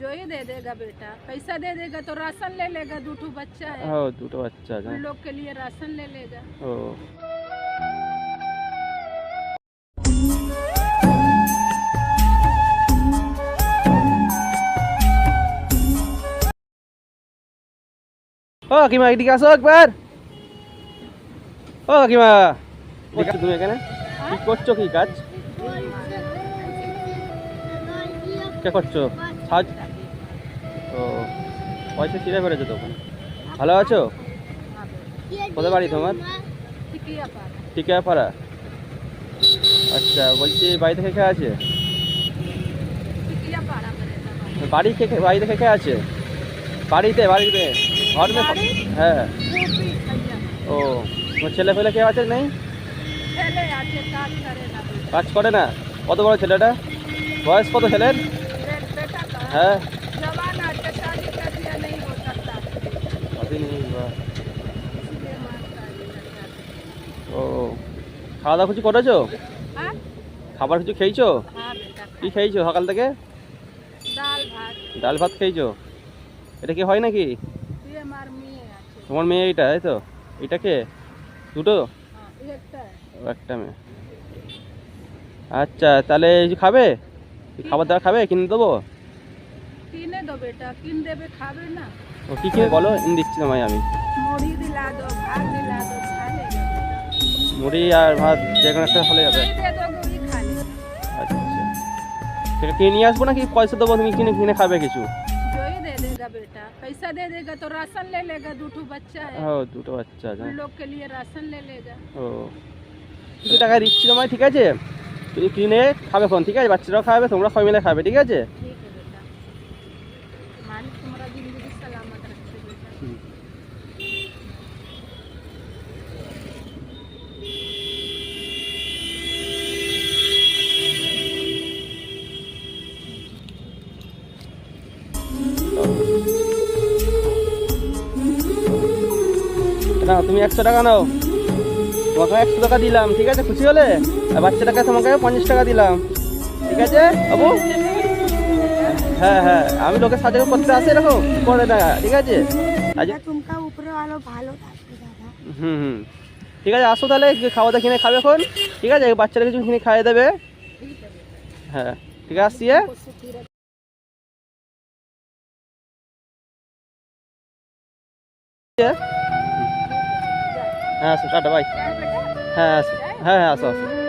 जो ही दे देगा बेटा पैसा दे देगा तो राशन ले लेगा दूठू बच्चा है ओ, दूठू बच्चा है उन लोग के लिए राशन ले लेगा ओ। Oh, kima dikasih akbar. Oh, kima. Dikasih dulu ya kan? Dikocok ikat. Kayak kocok. Saja. তো পয়সা ছিঁড়ে ফেলেছো তো ভালো আছো? কোথায় বাড়ি তোমার? টিকাপাড়া আচ্ছা বলছি বাড়ি থেকে কে আছে? বাড়ি কে বাড়ি থেকে কে আছে? বাড়িতে বাড়িতে। ঘর হ্যাঁ। ও তোমার ছেলে ফেলে কেউ আছে নেই? কাজ করে না। কত বড় ছেলেটা? বয়স কত ছেলের? হ্যাঁ। খাওয়া দাওয়া কিছু করেছ? হ্যাঁ? খাবার কিছু খেয়েছো? হ্যাঁ, কি খেয়েছো সকাল থেকে? ডাল ভাত। খেয়েছো? এটা কি হয় নাকি? তোমার মেয়ে এটা তাই তো? এটা কে? দুটো? হ্যাঁ, একটা। মেয়ে। আচ্ছা তাহলে খাবে? খাবার দাবার খাবে? কিনে দেবো? কিনে দেবে খাবে না। ও কি খেয়ে বলো? দিচ্ছি তোমায় আমি। মুড়ি দিলা দো ভাত দিলা দো মুড়ি আর ভাত যে কোনো একটা হলে যাবে नहीं दे दोगे वही खा लेगा আচ্ছা সেটা কিনে নিয়ে আসবো নাকি পয়সা দেবো তুমি কিনে কিনে খাবে কিছু जो ही दे देगा बेटा पैसा दे देगा तो राशन ले लेगा दो ठो बच्चा है ও দুটো বাচ্চা আছে उन लोग के लिए राशन ले लेगा ও কিছু টাকা দিচ্ছি তোমায় ঠিক আছে তুমি কিনে খাবে ফোন ঠিক আছে বাচ্চারাও খাবে তোমরা সবাই মিলে খাবে ঠিক আছে না তুমি একশো টাকা নাও। তোমাকে একশো টাকা দিলাম ঠিক আছে? খুশি হলে? আর বাচ্চাটাকে তোমাকে পঞ্চাশ টাকা দিলাম। ঠিক আছে বাবু? হ্যাঁ হ্যাঁ আমি লোকের সাথে করতে আসে এরকম? করে টাকা ঠিক আছে? হুম হুম। ঠিক আছে আসো তাহলে খাওয়া দাওয়া কিনে খাবে এখন। ঠিক আছে বাচ্চারা কিছু কিনে খাইয়ে দেবে। হ্যাঁ ঠিক আছে আসছি হ্যাঁ। হ্যাঁ আসো টাটা ভাই হ্যাঁ আসো হ্যাঁ হ্যাঁ আসো আসো